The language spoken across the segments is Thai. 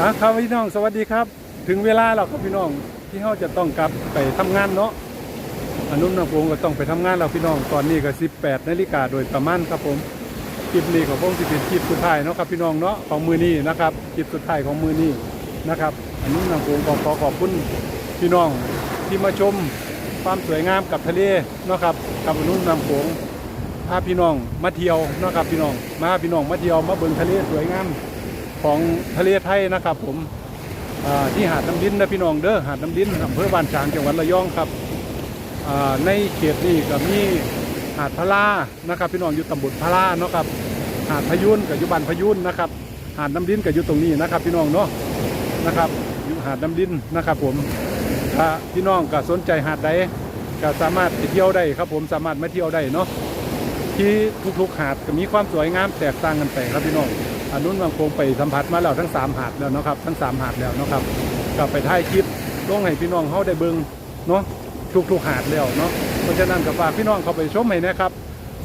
อะครับพี่น้องสวัสดีครับ ถึงเวลาแล้วครับพี่น้องที่เราจะต้องกลับไปทำงานเนาะอนุนำวงศ์ก็ต้องไปทำงานแล้วพี่น้องตอนนี้ก็ 18นาฬิกาโดยประมาณครับผมคลิปนี้ของผมสิเป็นคลิปสุดท้ายเนาะครับพี่น้องเนาะของมือนี้นะครับคลิปสุดท้ายของมือนี้นะครับอนุนำวงศ์ก็ขอขอบคุณพี่น้องที่มาชมความสวยงามกับทะเลเนาะครับกับอนุนำวงพาพี่น้องมาเที่ยวเนาะครับพี่น้องมาพี่น้องมาเที่ยวมาเบิ่งทะเลสวยงาม ของทะเลไทยนะครับผมที่หาดน้ำดินนะพี่น้องเด้อหาดน้ำดินอำเภอบ้านฉางจังหวัดระยองครับในเขตนี้ก็มีหาดพะลานะครับ พี่น้องอยู่ตำบลพะลาเนาะครับหาดพยุนกับอยู่บ้านพยุนนะครับ หาดน้ำดินก็อยู่ตรงนี้นะครับ พี่น้องเนาะนะครับอยู่หาดน้ำดินนะครับ ผมถ้าพี่น้องก็สนใจหาดใดก็สามารถไปเที่ยวได้ครับ ผมสามารถมาเที่ยวได้เนาะที่ทุกๆหาดก็มีความสวยงามแตกต่างกันไปครับพี่น้อง อันนู้นบางคงไปสัมผัสมาแล้วทั้งสามหาดแล้วนะครับ ทั้งสามหาดแล้วนะครับกลับไปถ่ายคลิปลงให้พี่น้องเขาได้เบิ่งเนาะทุกทุกๆหาดแล้วเนาะเพราะฉะนั้นก็ฝากพี่น้องเขาไปชมให้นะครับ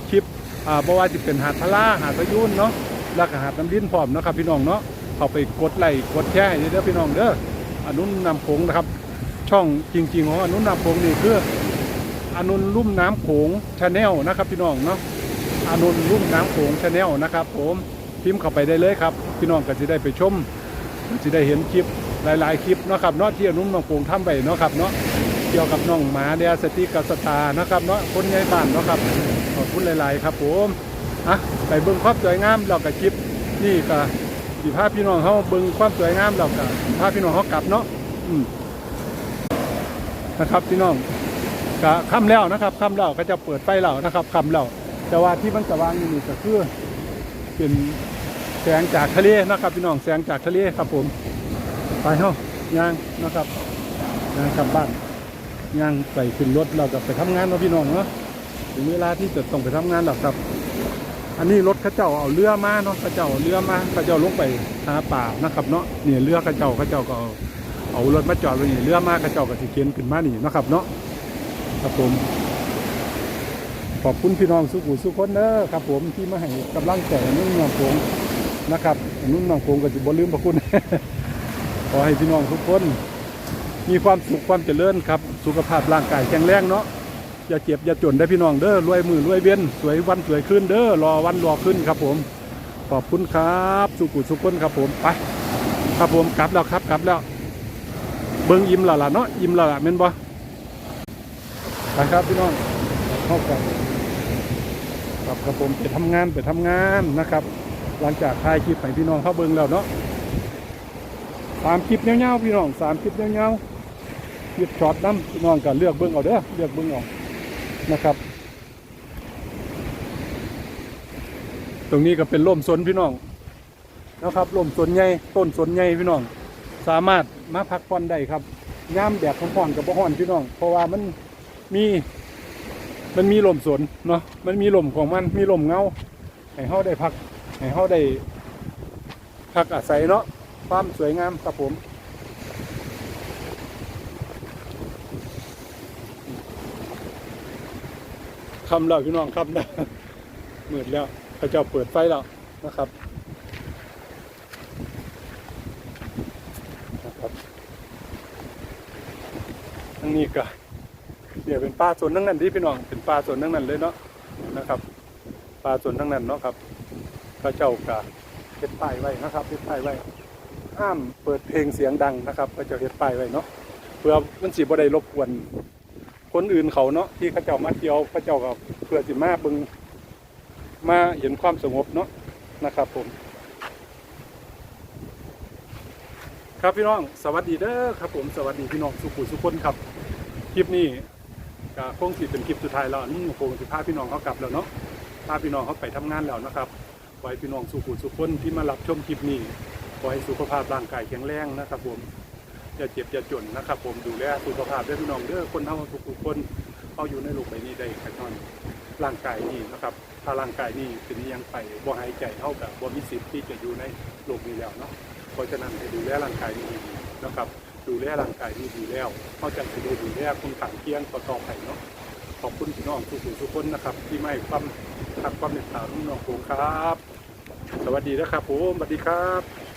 คลิปอ่าบว่าจะเป็นหาดพะล่าหาดพะยุนเนาะแล้วก็หาดน้ำดินพร้อมนะครับ พี่น้องเนาะเขาไปกดไลค์กดแชร์เด้อพี่น้องเด้ออันนู้นนำโขงนะครับ ช่องจริง ๆ ของอันนู้นนำโขงนี่คืออันนู้นลุ่มน้ำโขงชาแนลนะครับ พี่น้องเนาะอันนู้นลุ่มน้ำโขงชาแนลนะครับ ผม พิมพ์เข้าไปได้เลยครับ พี่น้องก็จะได้ไปชมจะได้เห็นคลิปหลาย ๆ คลิปนะครับเนาะที่อนุ่มน้องโป่งทำไปเนาะครับเนาะเกี่ยวกับน้องหมาเดียสติกับสตานะครับเนาะคนใหญ่บ้านเนาะครับขอบคุณหลาย ๆ ครับผมอะไปเบิ่งความสวยงามเรากับคลิปนี่ก็สีภาพพี่น้องเขาเบิ่งความสวยงามเรากับภาพพี่น้องเขากลับเนาะอืมนะครับพี่น้องก็ค่ำแล้วนะครับค่ำแล้วก็จะเปิดไฟแล้วนะครับค่ำแล้วแต่ว่าที่มันสว่างอยู่นี่ก็คือ เป็นแสงจากทะเลนะครับพี่น้องแสงจากทะเลครับผมไปเฮ้าย่างนะครับย่างกลับบ้านย่างใส่ขึ้นรถเราก็ไปทำงานเนาะพี่น้องเนาะถึงเวลาที่จะต้องไปทำงานแล้วครับ อันนี้รถข้าเจ้าเอาเรือมาเนาะข้าเจ้าเรือมาข้าเจ้าลงไปหาป่านะครับเนาะเนี่ยเรือข้าเจ้าข้าเจ้าก็เอาเอารถมาจอดไว้นี่เรือมาข้าเจ้าก็สิเข็นขึ้นมานี่นะครับเนาะครับผม ขอบคุณพี่น้องสุขุสุขคนเด้อครับ ผมที่มาให้กำลังใจนุ่นน้องโขงนะครับนุ่นน้องโขงก็จะบ่ลืมพระคุณ ขอให้พี่น้องทุกคน มีความสุขความเจริญครับ สุขภาพร่างกายแข็งแรงเนาะอย่าเจ็บอย่าจนได้พี่น้องเด้อรวยมือรวยเวียนสวยวันสวยขึ้นเด้อรอวันรอขึ้นครับ ผม ขอบคุณครับสุขุสุขคนครับ ผมไปครับผมกลับแล้วครับกลับแล้ว เบิ่งอิ่มละล่ะเนาะอิ่มละล่ะแม่นบ่ไปครับพี่น้อง เข้ากันครับกับผมไปทำงานไปทำงานนะครับ หลังจากถ่ายคลิปให้พี่น้องเข้าเบิ่งแล้วเนาะสามคลิปเงี้ยวๆพี่น้องสามคลิปเงี้ยวๆคลิปช็อตน้ำพี่น้องก็เลือกเบิ่งเอาเด้อเลือกเบิ่งเอานะครับ ตรงนี้ก็เป็นร่มสนพี่น้องนะครับร่มสนใหญ่ต้นสนใหญ่พี่น้อง สามารถมาพักผ่อนได้ครับย่ามแดดร้อนกับบ่อนพี่น้อง เพราะว่ามันมี มันมีลมสนเนาะมันมีลมของมันมีลมเงาให้เฮาได้พักให้เฮาได้พักอาศัยเนาะความสวยงามครับผมคำแล้วพี่น้องคำแล้วมืดแล้วพระเจ้าเปิดไฟแล้วนะครับนะครับทางนี้ก็ เดี๋ยวเป็นปลาส่วนทั้งนั้นที่พี่น้องเป็นปลาส่วนทั้งนั้นเลยเนาะนะครับปลาส่วนทั้งนั้นเนาะครับพระเจ้ากาเฮ็ดป้ายไว้นะครับเฮ็ดป้ายไว้ห้ามเปิดเพลงเสียงดังนะครับพระเจ้าเฮ็ดป้ายไว้เนาะเพื่อมันสิบ่ได้รบกวนคนอื่นเขาเนาะที่เขาเจ้ามาเที่ยวพระเจ้าก็เพื่อสิมาเบิ่งมาเห็นความสงบเนาะนะครับผม ครับพี่น้อง สวัสดีเด้อครับผมสวัสดีพี่น้องสุขุสุขคนครับ คลิปนี้ ก็คงสิเป็นคลิปสุดท้ายแล้วนี่คงสิพาพี่น้องเขากลับแล้วเนาะพาพี่น้องเขาไปทำงานแล้วนะครับไว้พี่น้องสุขุสุขคนที่มารับชมคลิปนี้ขอให้สุขภาพร่างกายแข็งแรงนะครับผมอย่าเจ็บอย่าจนนะครับ ผมดูแลสุขภาพด้วยพี่น้องเด้อคนเท่าทุกๆคนเขาอยู่ในโลกใบนี้ได้แค่นอนร่างกายนี่นะครับ ถ้าร่างกายนี่เป็นยังไปบ่หายใจเท่ากับบ่มีสิทธิ์ที่จะอยู่ในโลกนี้แล้วเนาะเพราะฉะนั้นให้ดูแลร่างกายนี่ดีๆนะครับ ดูแลร่างกายนี่ดีแล้วเขาจะดูดูแลคุณขังเคียงต่อๆไปเนาะขอบคุณพี่น้องทุกทุกคนนะครับ ที่ไม่ความทักความเมตตาน้องๆผมครับ สวัสดีนะครับผมสวัสดีครับ